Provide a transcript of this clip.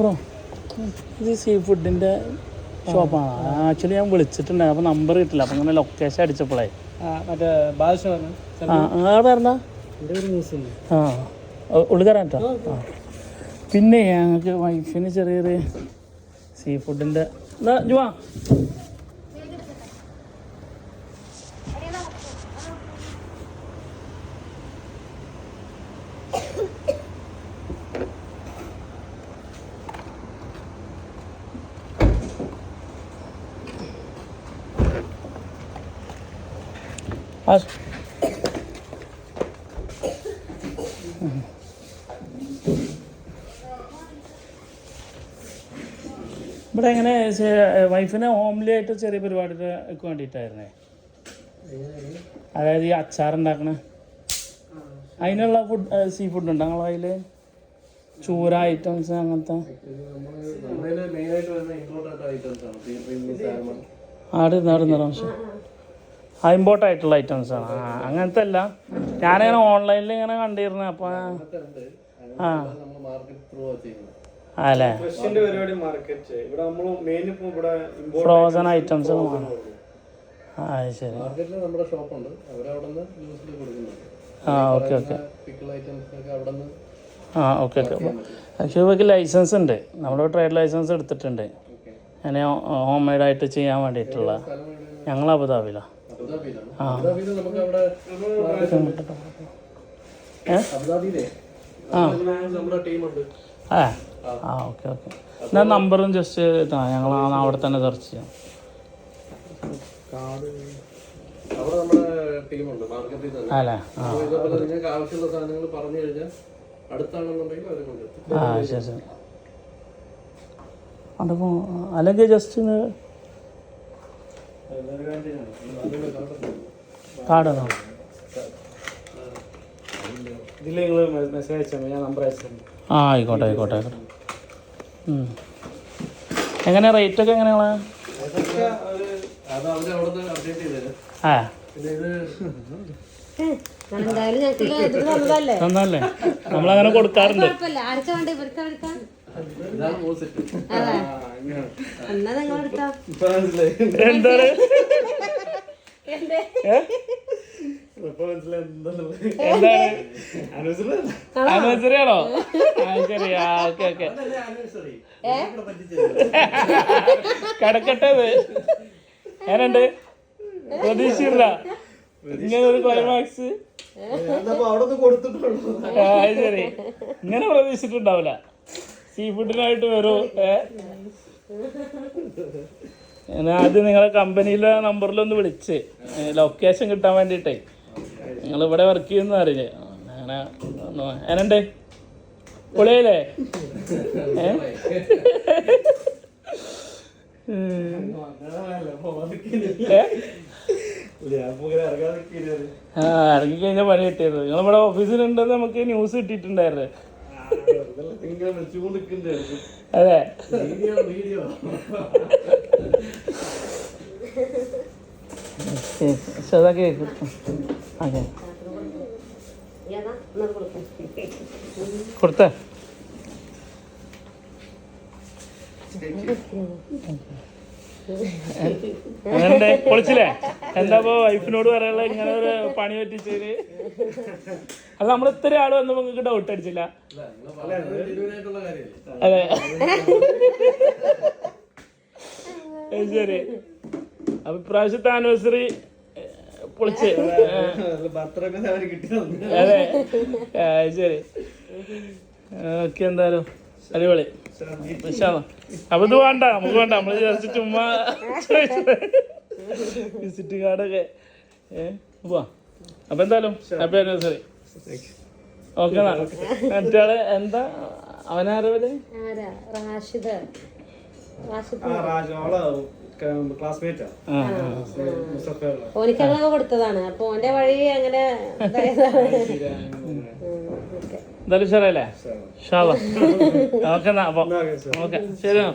Bro. ഇത് see ഫുഡിന്റെ ഷോപ്പാണ് ആക്ച്വലി ഞാൻ വിളിച്ചിട്ടുണ്ട്. അപ്പോൾ നമ്പർ കിട്ടില്ല. അപ്പം അങ്ങനെ ലൊക്കേഷൻ അടിച്ചപ്പോഴേ മറ്റേ ആ ആ പറഞ്ഞ എന്റെ ഒരു മ്യൂസിയം ആ ഉള്ളു കയറാൻ കേട്ടോ പിന്നെ ഞങ്ങൾക്ക് വൈഫിന് ചെറിയൊരു സീ ഫുഡിന്റെ ജുവാ. ഇവിടെ എങ്ങനെ വൈഫിനെ ഹോംലി ആയിട്ട് ചെറിയ പരിപാടിക്ക് വേണ്ടിയിട്ടായിരുന്നേ? അതായത് ഈ അച്ചാർ ഉണ്ടാക്കണ അതിനുള്ള ഫുഡ് സീ ഫുഡ് ഉണ്ടോ ഞങ്ങൾ അതിൽ ചൂര ഐറ്റംസ് അങ്ങനത്തെ? മെയിനായിട്ട് വരുന്ന ഇമ്പോർട്ടന്റ് ആ ഇമ്പോർട്ട് ആയിട്ടുള്ള ഐറ്റംസ് ആണ്. ആ അങ്ങനത്തെ അല്ല ഞാനിങ്ങനെ ഓൺലൈനിൽ ഇങ്ങനെ കണ്ടിരുന്നു അപ്പൊ ആ. നമ്മൾ അല്ലേ? നമ്മൾ ഫ്രോസൺ ഐറ്റംസ് ആ ശരി. ഓക്കെ ഓക്കെ ആ ഓക്കെ ഓക്കെ ആക്ച്വലി ഇവർക്ക് ലൈസൻസ് ഉണ്ട്. നമ്മുടെ ട്രേഡ് ലൈസൻസ് എടുത്തിട്ടുണ്ട്. അങ്ങനെ ഹോം മെയ്ഡായിട്ട് ചെയ്യാൻ വേണ്ടിയിട്ടുള്ള? ഞങ്ങൾ അബുദാബിലാണ് അബുദാബിയിലാണ് ആ. ആ. ആ. Okay okay. എന്നാൽ നമ്പറും ജസ്റ്റ് ആ ഞങ്ങൾ അവിടെ തന്നെ സെർച്ച് ചെയ്യാം. അല്ലേ ആ. ശരി ശരി. അതിപ്പോൾ അല്ലെങ്കിൽ ജസ്റ്റ് കാർഡാണോ? ഇതിൽ നിങ്ങൾ മെസ്സേജ് അയച്ചാൽ ഞാൻ നമ്പർ അയച്ചു ആ ആയിക്കോട്ടെ ആയിക്കോട്ടെ. എങ്ങനെയാ റേറ്റ് ഒക്കെ എങ്ങനെയാണ് ആ. നന്നല്ലേ നമ്മളങ്ങനെ കൊടുക്കാറുണ്ട്. എന്നാ നിങ്ങൾ എന്താണ്? ശരി ഓക്കെ ഓക്കെ. കിടക്കട്ടെ ഞാനുണ്ട് പ്രതീക്ഷയില്ല. ഇങ്ങനെ ഒരു ക്ലൈമാക്സ് ശരി. ഇങ്ങനെ പ്രതീക്ഷിച്ചിട്ടുണ്ടാവില്ല. സീ ഫുഡിനായിട്ട് വരൂ ഞാൻ ആദ്യം നിങ്ങളെ കമ്പനിയിലെ നമ്പറിലൊന്ന് വിളിച്ച്. ലൊക്കേഷൻ കിട്ടാൻ വേണ്ടിയിട്ടേ. നിങ്ങൾ ഇവിടെ വർക്ക് ചെയ്യുന്ന അറിയില്ലേ അങ്ങനെ എന്നുണ്ട് പൊളിയല്ലേ? ആ ഇറങ്ങി കഴിഞ്ഞാൽ പണി കിട്ടിയത്. നിങ്ങളിവിടെ ഓഫീസിലുണ്ടെന്ന് നമുക്ക് ന്യൂസ് കിട്ടിയിട്ടുണ്ടായിരുന്നു. അതെ. അതെ ഏതാ എന്നാ കൊടുക്കാം കൊടുത്തേ. പൊളിച്ചില്ലേ? എന്താ ഇപ്പൊ വൈഫിനോട് പറയാനുള്ള ഇങ്ങനെ ഒരു പണി പറ്റിച്ചതിന് അല്ല നമ്മൾ ഇത്ര ആൾ വന്നപ്പോ നിങ്ങൾക്ക് ഡൗട്ട് അടിച്ചില്ല. അതെ. ശരി. അപ്പൊ ആനിവേഴ്സറി പൊളിച്ച്. അതെ. ശരി. ഓക്കെ എന്തായാലും. അടിപൊളി. അപ്പൊ ഇത് വേണ്ട നമുക്ക് വേണ്ട. നമ്മൾ ജസ്റ്റ് ചുമ്മാ വിസിറ്റ് കാർഡൊക്കെ ഏ പോവാ. അപ്പൊ എന്തായാലും ഹാപ്പി ആനിവേഴ്സറി ഓക്കെ മറ്റാൾ എന്താ? അവനാരവൽ ആരാ? റാഷിദ്. ഓനിക്കങ്ങളൊക്കെ കൊടുത്തതാണ്. അപ്പൊ ഓന്റെ വഴി അങ്ങനെ. എന്തായാലും ഉഷാറല്ലേ ഷാള ഓക്കെ എന്നാ അപ്പൊ ഓക്കെ. ശരി എന്നാ.